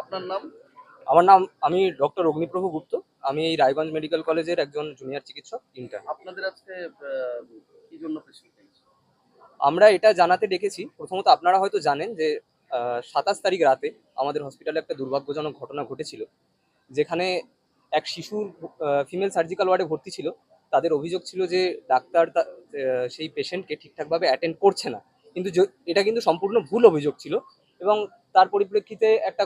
আপনার নাম? আমার নাম আমি ডক্টর অগ্নিপ্রভু গুপ্ত। আমি এই রায়গঞ্জ মেডিকেল কলেজের একজন জুনিয়র চিকিৎসক তিনটা আপনাদের আজকে কি জন্য আমরা এটা জানাতে ডেকেছি। প্রথমত আপনারা হয়তো জানেন যে সাতাশ তারিখ রাতে আমাদের হসপিটালে একটা দুর্ভাগ্যজনক ঘটনা ঘটেছিল। যেখানে এক শিশুর ফিমেল সার্জিক্যাল ওয়ার্ডে ভর্তি ছিল। তাদের অভিযোগ ছিল যে ডাক্তার সেই পেশেন্টকে ঠিকঠাকভাবে অ্যাটেন্ড করছে না। কিন্তু এটা কিন্তু সম্পূর্ণ ভুল অভিযোগ ছিল এবং তার পরিপ্রেক্ষিতে একটা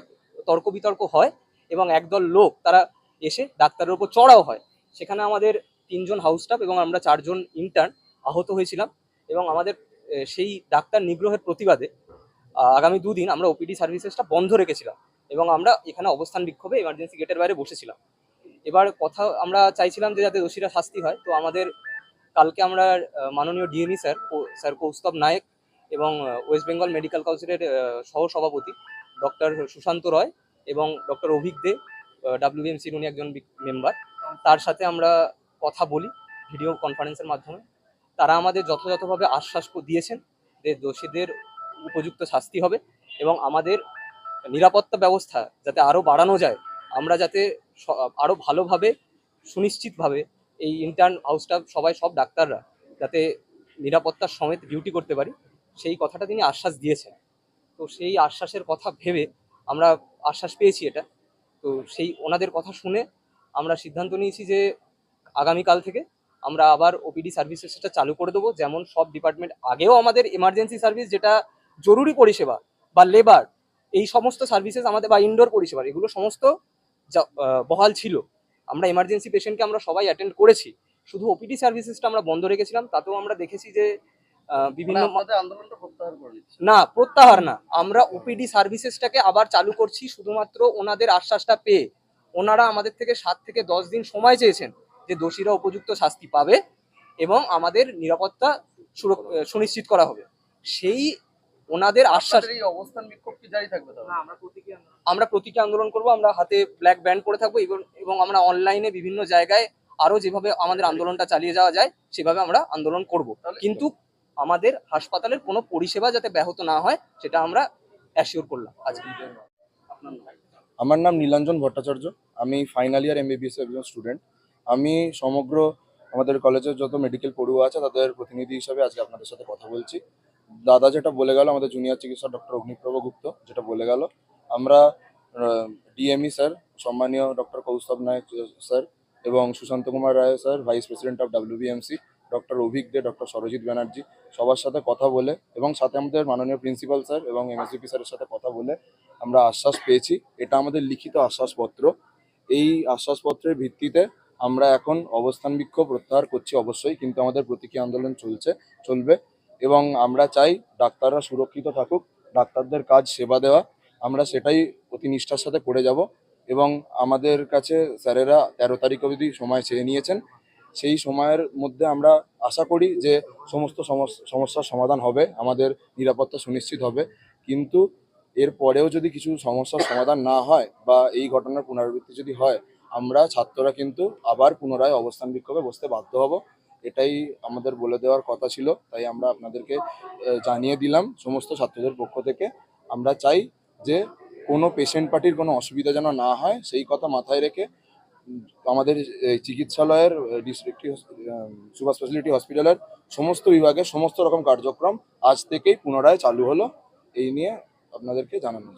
তর্ক বিতর্ক হয় এবং একদল লোক তারা এসে ডাক্তারের উপর চড়াও হয়। সেখানে আমাদের তিনজন হাউস স্টাফ এবং আমরা চারজন ইন্টার্ন আহত হয়েছিলাম এবং আমাদের সেই ডাক্তার নিগ্রহের প্রতিবাদে আগামী দুদিন আমরা ওপিডি সার্ভিসেসটা বন্ধ রেখেছিলাম এবং আমরা এখানে অবস্থান বিক্ষোভে এমার্জেন্সি গেটের বাইরে বসেছিলাম। এবার কথা আমরা চাইছিলাম যে যাতে দোষীরা শাস্তি হয়, তো আমাদের কালকে আমরা মাননীয় DME sir sir Kaustav Nayek এবং ওয়েস্ট বেঙ্গল মেডিকেল কাউন্সিলের সহসভাপতি ডক্টর সুশান্ত রয় এবং ডক্টর অভিক দে ডাব্লিউবিএমসির উনি একজন মেম্বার। তার সাথে আমরা কথা বলি ভিডিও কনফারেন্সের মাধ্যমে। তারা আমাদের যথাযথভাবে আশ্বাস দিয়েছেন যে দোষীদের উপযুক্ত শাস্তি হবে এবং আমাদের নিরাপত্তা ব্যবস্থা যাতে আরও বাড়ানো যায় আমরা যাতে স- আরও ভালোভাবে, সুনিশ্চিতভাবে এই ইন্টার্ন হাউসটা সবাই, সব ডাক্তাররা যাতে নিরাপত্তার সমেত ডিউটি করতে পারি, সেই কথাটা তিনি আশ্বাস দিয়েছেন। তো সেই আশ্বাসের কথা ভেবে আমরা আশ্বাস পেয়েছি এটা। তো সেই ওনাদের কথা শুনে আমরা সিদ্ধান্ত নিয়েছি যে আগামীকাল থেকে আমরা আবার ওপিডি সার্ভিসেসটা চালু করে দেবো। যেমন সব ডিপার্টমেন্ট আগেও আমাদের এমার্জেন্সি সার্ভিস যেটা জরুরি পরিষেবা বা লেবার এই সমস্ত সার্ভিসেস আমাদের বা ইনডোর পরিষেবা, এগুলো সমস্ত বহাল ছিল। আমরা এমার্জেন্সি পেশেন্টকে আমরা সবাই অ্যাটেন্ড করেছি। শুধু ওপিডি সার্ভিসেসটা আমরা বন্ধ রেখেছিলাম তাতেও আমরা দেখেছি যে বিভিন্ন মানে না প্রত্যাহার না। আমরা ওপিডি সার্ভিসেসটাকে আবার চালু করছি শুধুমাত্র ওনাদের আশ্বাসটা পেয়ে। ওনারা আমাদের থেকে সাত থেকে দশ দিন সময় চেয়েছেন যে দোষীরা উপযুক্ত শাস্তি পাবে এবং আমাদের নিরাপত্তা সুনিশ্চিত করা হবে। সেই ওনাদের আশ্বাস এই অবস্থান বিক্ষোভ কি জারি থাকবে আমরা প্রতীকী আন্দোলন করব। আমরা হাতে ব্ল্যাক ব্যান্ড পরে থাকব এবং এবং আমরা অনলাইনে বিভিন্ন জায়গায় আরও যেভাবে আমাদের আন্দোলনটা চালিয়ে যাওয়া যায় সেভাবে আমরা আন্দোলন করব। কিন্তু আমাদের হাসপাতালের কোনো পরিষেবা যাতে ব্যাহত না হয় সেটা আমরা অ্যাসিওর করলাম আজকে। আমার নাম নীলাঞ্জন ভট্টাচার্য। আমি ফাইনাল ইয়ার এমবিবিএস একজন স্টুডেন্ট আমি সমগ্র আমাদের কলেজের যত মেডিকেল পড়ুয়া আছে তাদের প্রতিনিধি হিসাবে আজকে আপনাদের সাথে কথা বলছি। দাদা যেটা বলে গেল, আমাদের জুনিয়র চিকিৎসক ডক্টর অগ্নিপ্রভ গুপ্ত যেটা বলে গেল, আমরা ডিএমই স্যার সম্মানীয় ডক্টর কৌস্তব নায়ক স্যার এবং Sushanta Kumar Roy sir vice president of WBMC doctor Avik De doctor Sarajit Banerjee, সবার সাথে কথা বলে এবং সাথে আমাদের মাননীয় প্রিন্সিপাল স্যার এবং এমএসিপি স্যারের সাথে কথা বলে আমরা আশ্বাস পেয়েছি। এটা আমাদের লিখিত আশ্বাসপত্র। এই আশ্বাসপত্রের ভিত্তিতে আমরা এখন অবস্থান বিক্ষোভ প্রত্যাহার করছি অবশ্যই, কিন্তু আমাদের প্রতীকী আন্দোলন চলছে, চলবে। এবং আমরা চাই ডাক্তাররা সুরক্ষিত থাকুক, ডাক্তারদের কাজ সেবা দেওয়া। আমরা সেটাই অতি নিষ্ঠার সাথে করে যাব এবং আমাদের কাছে স্যারেরা তেরো তারিখ অবধি সময় চেয়ে নিয়েছেন। সেই সময়ের মধ্যে আমরা আশা করি যে সমস্ত সমস- সমস্যার সমাধান হবে, আমাদের নিরাপত্তা সুনিশ্চিত হবে। কিন্তু এর পরেও যদি কিছু সমস্যার সমাধান না হয় বা এই ঘটনার পুনরাবৃত্তি যদি হয়, আমরা ছাত্ররা কিন্তু আবার পুনরায় অবস্থান বিক্ষোভে বসতে বাধ্য হব। এটাই আমাদের বলে দেওয়ার কথা ছিল, তাই আমরা আপনাদেরকে জানিয়ে দিলাম সমস্ত ছাত্রদের পক্ষ থেকে। আমরা চাই যে কোনো পেশেন্ট পার্টির কোনো অসুবিধা যেন না হয়, সেই কথা মাথায় রেখে আমাদের চিকিৎসালয়ের ডিস্ট্রিক্ট সুপার স্পেশালিটি হসপিটালের সমস্ত বিভাগে সমস্ত রকম কার্যক্রম আজ থেকেই পুনরায় চালু হলো, এই নিয়ে আপনাদেরকে জানানো